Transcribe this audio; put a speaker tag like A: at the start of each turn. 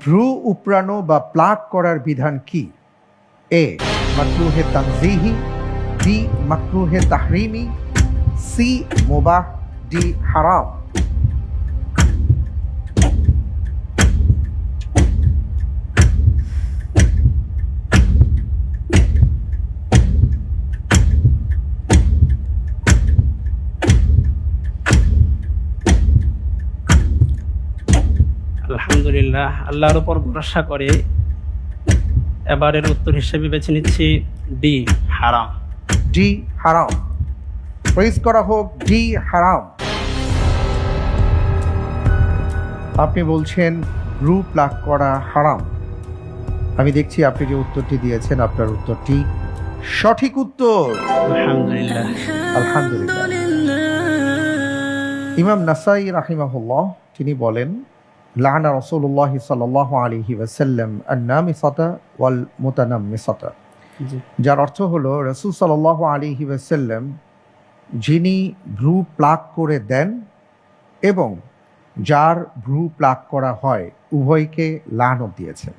A: ভ্রু উপড়ানো বা প্লাক করার বিধান কি? এ, মাকরুহে তানজিহি, বি, মাকরুহে তাহরিমি, সি, মোবাহ, ডি, হারাম।
B: আলহামদুলিল্লাহ আল্লাহর উপর ভরসা করে এবারের উত্তর হিসেবে বেছে নিচ্ছি ডি হারাম।
A: ডি হারাম। প্রেস করা হোক ডি হারাম। আপনি বলছেন ভ্রু প্লাক করা হারাম। আমি দেখছি আপনি যে উত্তরটি দিয়েছেন আপনার উত্তরটি সঠিক উত্তর।
B: আলহামদুলিল্লাহ।
A: আলহামদুলিল্লাহ। ইমাম নাসাই রাহিমাহুল্লাহ তিনি বলেন লানা রসুল্লাহ সাল্লাহ আলিহি ওয়াসাল্লাম আন্নামিসাতা ওয়াল মুতানাম্মিসাতা
B: জি।
A: যার অর্থ হলো রসুল সাল্লাহ আলিহি ওয়াসাল্লাম যিনি ভ্রু প্লাক করে দেন এবং যার ভ্রু প্লাক করা হয় উভয়কে লানত দিয়েছেন।